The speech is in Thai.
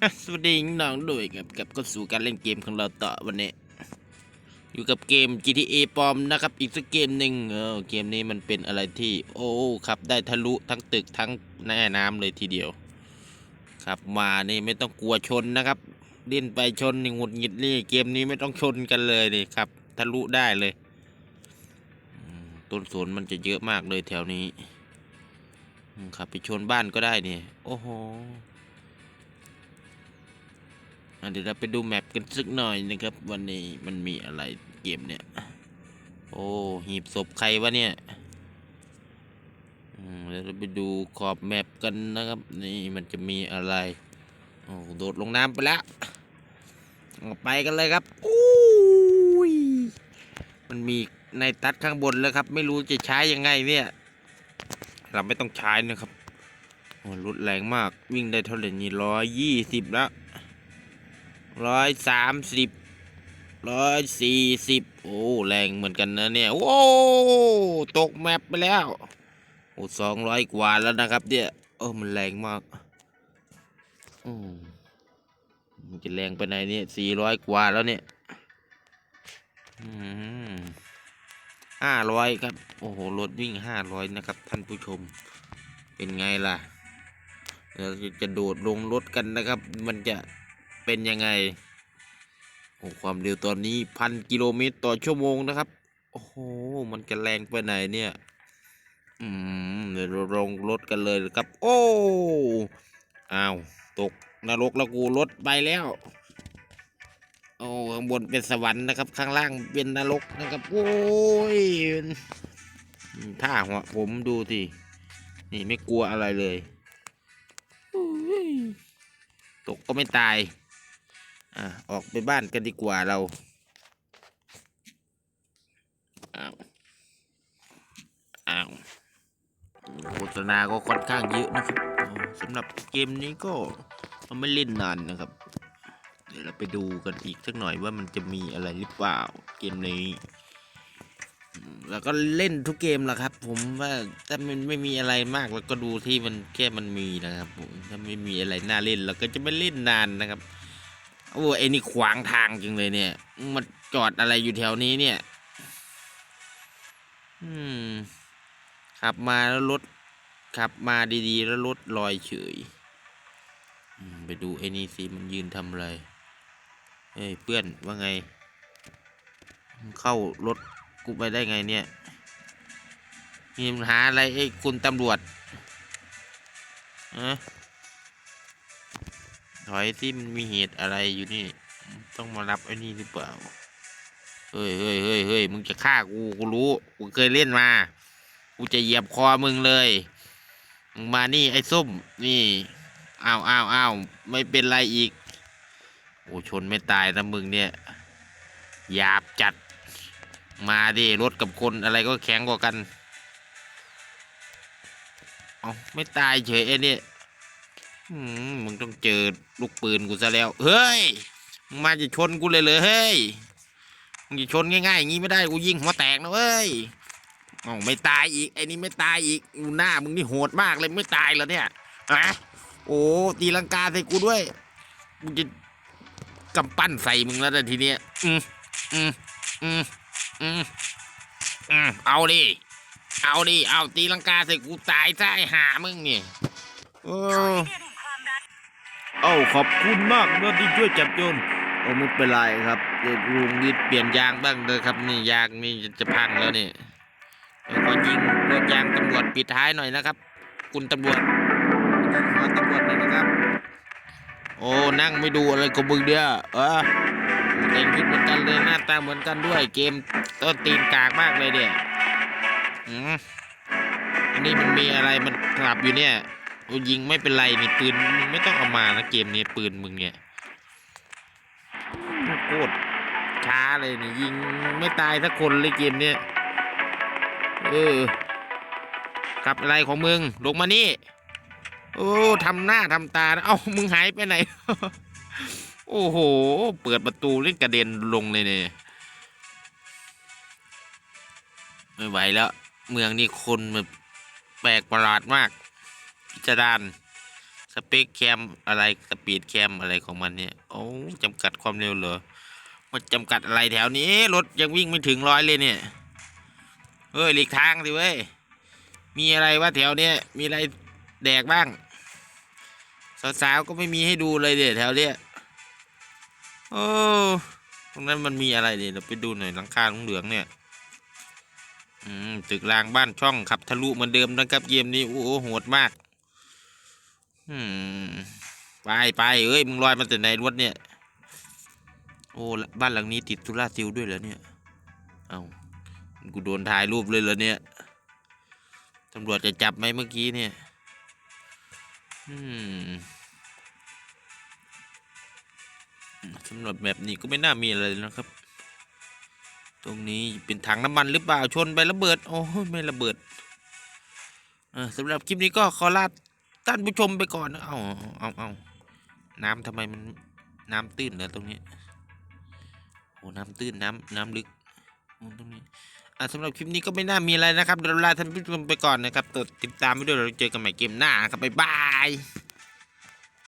สวัสดีน้องด้วยกับกับก็สู่การเล่นเกมของเราต่อวันนี้ อยู่กับเกม GTA ปลอมนะครับ อีกสักเกมหนึ่งเออเกมนี้มันเป็นอะไรที่ โอ้ครับได้ทะลุทั้งตึกทั้งแน่น้ำเลยทีเดียว ครับมานี่ไม่ต้องกลัวชนนะครับเล่นไปชนนี่หงุดหงิดนี่เกมนี้ไม่ต้องชนกันเลยนี่ครับ ทะลุได้เลยต้นสนมันจะเยอะมากเลยแถวนี้ครับไปชนบ้านก็ได้นี่โอ้โห เดี๋ยวเราไปดูแมปกันสักหน่อยนะครับ วันนี้มันมีอะไรเกมเนี่ย โอ้หีบศพใครวะเนี่ยเดี๋ยวเราไปดูขอบแมปกันนะครับ นี่มันจะมีอะไรโอ้โดดลงน้ำไปแล้วเอาไปกันเลยครับอุ้ยมันมีในตัดข้างบนแล้วครับ ไม่รู้จะใช้ยังไงเนี่ย เราไม่ต้องใช้นะครับโอ้รถแรงมากวิ่งได้เท่าไหร่นี่ร้อยยี่สิบแล้ว ร้อยสามสิบร้อยสี่สิบโอ้แรงเหมือนกันนะเนี่ย โอ้ตกแมปไปแล้วโอ้สองร้อยกว่าแล้วนะครับเนี่ยโอ้มันแรงมากอืมมันจะแรงไปไหนเนี่ยสี่ร้อยกว่าแล้วเนี่ยห้าร้อยครับ โอ้โหรถวิ่งห้าร้อยนะครับ ท่านผู้ชม เป็นไงล่ะเราจะโดดลงรถกันนะครับ มันจะ เป็นยังไงโอ้ความเร็วตอนนี้พันกิโลเมตรต่อชั่วโมงนะครับ โอ้โห มันจะแรงไปไหนเนี่ย อืมเดี๋ยวเราลงรถกันเลยครับ โอ้อ้าวตกนรกแล้วกูรถไปแล้ว โอ้ข้างบนเป็นสวรรค์นะครับ ข้างล่างเป็นนรกนะครับ โอ้ยท่าหัวผมดูสินี่ไม่กลัวอะไรเลย ตกก็ไม่ตาย อะออกไปบ้านกันดีกว่าเราอ้าวอ้าวโฆษณาก็ค่อนข้างเยอะนะครับสำหรับเกมนี้ก็มันไม่เล่นนานนะครับ เดี๋ยวเราไปดูกันอีกสักหน่อยว่ามันจะมีอะไรหรือเปล่าเกมนี้ แล้วก็เล่นทุกเกมแหละครับ ผมว่าถ้ามันไม่มีอะไรมากแล้วก็ดูที่มันแค่มันมีนะครับผมถ้าไม่มีอะไรน่าเล่นเราก็จะไม่เล่นนานนะครับ โอ้ไอ้นี่ขวางทางจริงเลยเนี่ยมันจอดอะไรอยู่แถวนี้เนี่ย อืม ขับมาแล้วรถขับมาดีๆ แล้วรถลอยเฉยไปดูไอ้นี่สิมันยืนทำอะไรเฮ้ยเพื่อนว่าไง เข้ารถกูไปได้ไงเนี่ยมีปัญหาอะไรไอ้คุณตำรวจฮะ อยที่มันมีเหตุอะไรอยู่นี่ ต้องมารับไอ้นี่หรือเปล่า เฮ้ยเฮ้ยเฮ้ยเฮ้ยมึงจะฆ่ากูกูรู้ กูเคยเล่นมา กูจะเหยียบคอมึงเลย มึงมานี่ไอ้ส้ม นี่อ้าวอ้าวอ้าวไม่เป็นไรอีก โอ้ชนไม่ตายนะมึงเนี่ยหยาบจัด มาดิรถกับคนอะไรก็แข็งกว่ากัน เอาไม่ตายเฉยไอ้เนี่ย มึงต้องเจอลูกปืนกูซะแล้ว เฮ้ย มึงมาจะชนกูเลยเลยเฮ้ย มึงจะชนง่ายๆอย่างงี้ไม่ได้กูยิงหัวแตกนะเว้ยอ๋อไม่ตายอีกไอ้นี่ไม่ตายอีกหน้ามึงนี่โหดมากเลยไม่ตายแล้วเนี่ยอะโอ้ตีลังกาใส่กูด้วยกูจะกำปั้นใส่มึงแล้วแต่ทีเนี้ย อืมอืมอืมอืมอืมเอาดิเอาดิเอาตีลังกาใส่กูตายซะไอ้ห่ามึงเนี่ยโอ้ เอ้าขอบคุณมากนะที่ช่วยจับโจรโอ้ไม่เป็นไรครับเดี๋ยวลุงนี่เปลี่ยนยางบ้างเลยครับนี่ยางนี่จะพังแล้วนี่แล้วก็ยิงรถยางตำรวจปิดท้ายหน่อยนะครับ คุณตำรวจยิงหัวตำรวจหน่อยนะครับ โอ้นั่งไม่ดูอะไรกับมึงเดียวเออแต่งชุดเหมือนกันเลยหน้าตาเหมือนกันด้วย เกมต้นตีนกากมากเลยเนี่ยอืมอันนี้มันมีอะไรมันกลับอยู่เนี่ย ยิงไม่เป็นไรนี่ปืนมึงไม่ต้องเอามานะเกมนี้ปืนมึงเนี่ยโคตรช้าเลยนี่ยิงไม่ตายสักคนเลยเกมเนี้ยเออกลับอะไรของมึงลงมานี่โอ้ทำหน้าทำตานะเอ้ามึงหายไปไหน โอ้โห เปิดประตูเล่นกระเด็นลงเลยเนี่ยไม่ไหวแล้ว เมืองนี้คนแบบแปลกประหลาดมาก พิจารณสเปคแคมอะไรสปีดแคมอะไรของมันเนี่ยโอ้จำกัดความเร็วเหรอมันจำกัดอะไรแถวนี้รถยังวิ่งไม่ถึงร้อยเลยเนี่ยเฮ้ยหลีกทางสิเว้ยมีอะไรวะแถวเนี้ยมีอะไรแดกบ้างสาวๆก็ไม่มีให้ดูเลยเดี๋ยแถวเนี้ยโอ้ตรงนั้นมันมีอะไรเดี๋ยวเราไปดูหน่อยหลังคาเหลืองเนี่ยอืมตึกรางบ้านช่องขับทะลุเหมือนเดิมนะครับเกมนี้โอ้โหโหดมาก ไปไปเอ้ยมึงลอยมาแต่ไหนรถเนี่ย โอ้บ้านหลังนี้ติดโซล่าซลล์ด้วยเหรอเนี่ย เอากูโดนถ่ายรูปเลยเหรอเนี่ยตำรวจจะจับไหมเมื่อกี้เนี่ย อืมสำหรับแบบนี้ก็ไม่น่ามีอะไรนะครับ ตรงนี้เป็นถังน้ำมันหรือเปล่าชนไประเบิด โอ้ไม่ระเบิดสำหรับคลิปนี้ก็ขอลา ท่านผู้ชมไปก่อนนะเอาเอาเอาน้ำทำไมมันน้ำตื้นเลยตรงนี้โอ้น้ำตื้นน้ำน้ำลึกตรงนี้อะสำหรับคลิปนี้ก็ไม่น่ามีอะไรนะครับเดี๋ยวเราลาท่านผู้ชมไปก่อนนะครับติดตามไปด้วยเราเจอกันใหม่เกมหน้าครับบ๊ายบาย